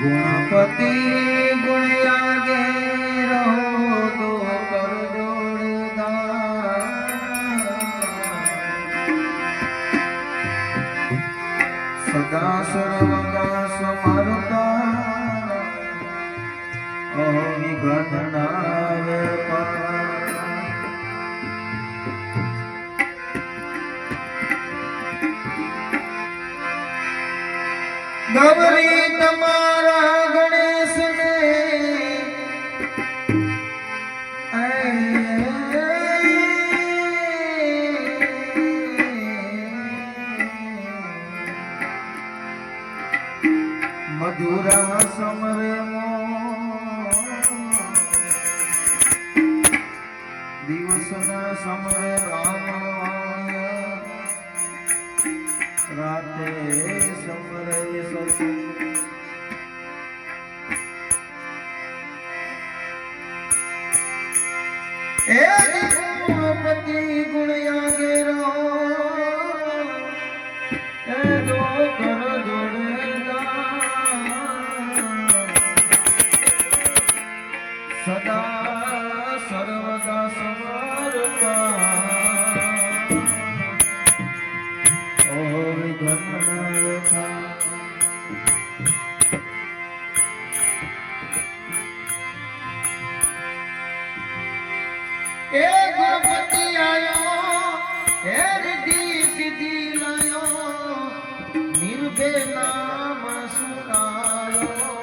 ગુણપતિ ગુણ આગે રહો તો કર સદા સર્વદા સમરતા અહો વિઘ્ન નાવે ગૌરી તમારા દિવસના સમરે રામ વાણ્ય રાતે સમરે સતી એ ગુણપતિ ગુણ આગે રહો. સદા સર્વદા સમરતા એ ગણપતિ આયો હે રિદ્ધિ સિદ્ધિ લાયો નિર્ભે નામ સુનાયો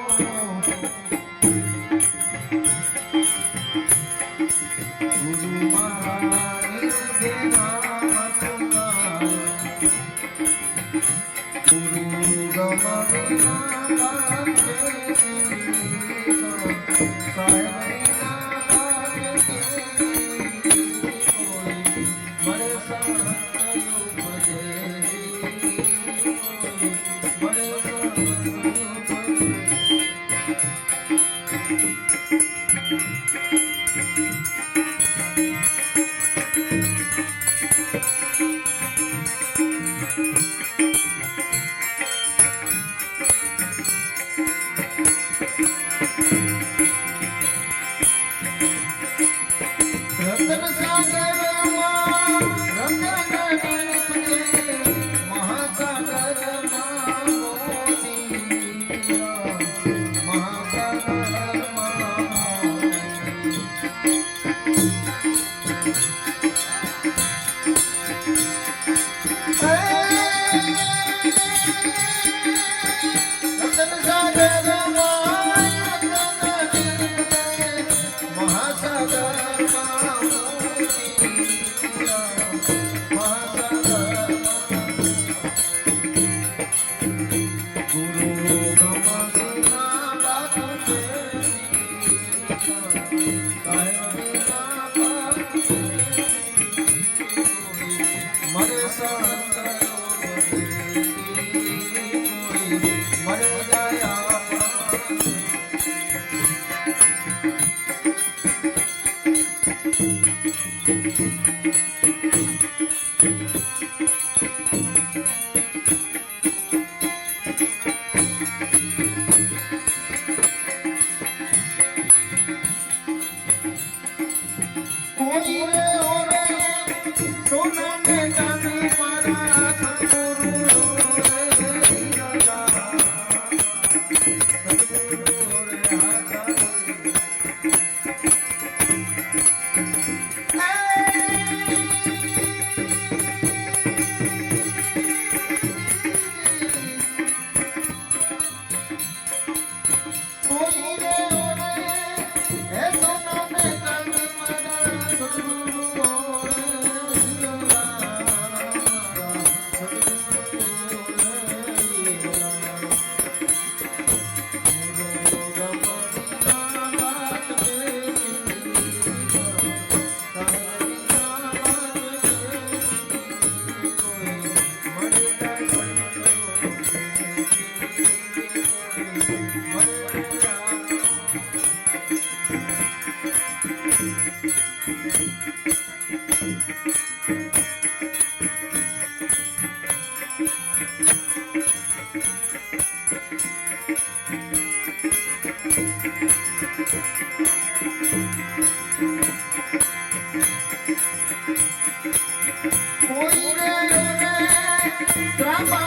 Sona Grandpa.